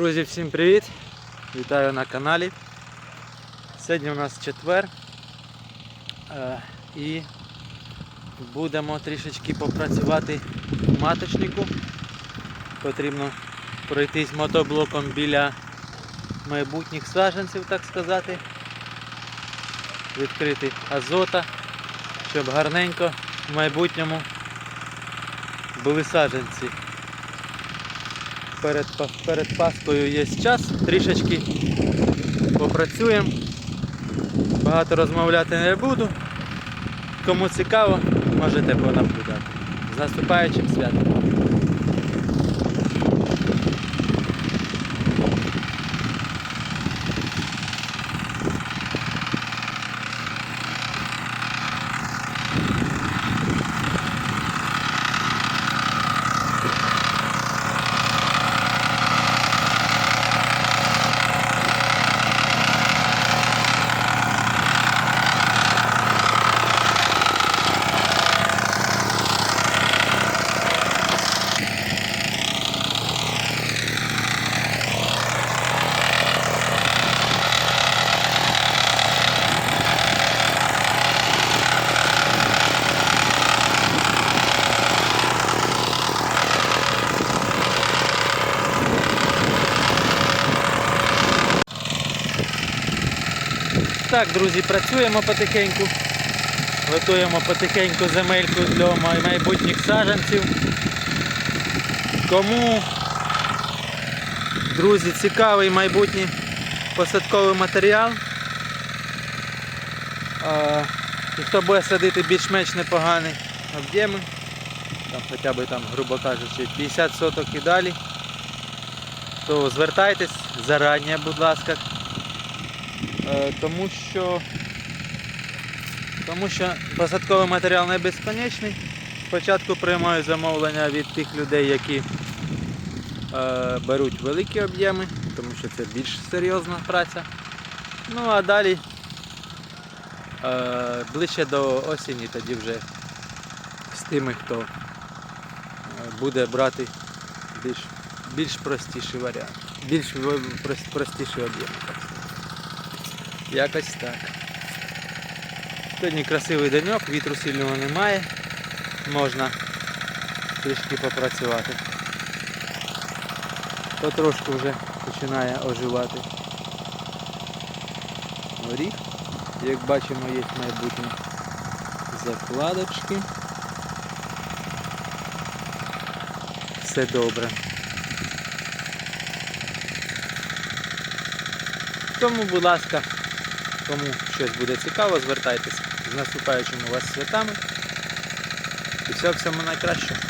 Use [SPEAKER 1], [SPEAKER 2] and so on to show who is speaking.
[SPEAKER 1] Друзі, всім привіт! Вітаю на каналі. Сьогодні у нас четвер е, і будемо трішечки попрацювати в маточнику. Потрібно пройтись мотоблоком біля майбутніх саджанців, так сказати. Відкрити азота, щоб гарненько в майбутньому були саджанці перед, перед Паскою є час, трішечки попрацюємо. Багато розмовляти не буду. Кому цікаво, можете понаблюдати. З наступаючим святом. Так, друзі, працюємо потихеньку. Готуємо потихеньку земельку для майбутніх саджанців. Кому, друзі, цікавий майбутній посадковий матеріал. І хто буде садити більш-менш непогані об'єми, там хоча б там, грубо кажучи, 50 соток і далі, то звертайтесь зарані, будь ласка. Е, тому що тому що посадковий матеріал не безконечний. Спочатку приймаю замовлення від тих людей, які е, беруть великі об'єми, тому що це більш серйозна праця. Ну а далі е, ближче до осені тоді вже з тими, хто е, буде брати більш, більш простіший варіант, більш простіший об'єм. Якось так. Сьогодні красивий деньок, вітру сильного немає. Можна трішки попрацювати. Потрошку вже починає оживати. Оріх. Як бачимо, є майбутні закладочки. Все добре. Тому, будь ласка, кому щось буде цікаво, звертайтеся з наступаючими вас святами. І всього всьому найкращого.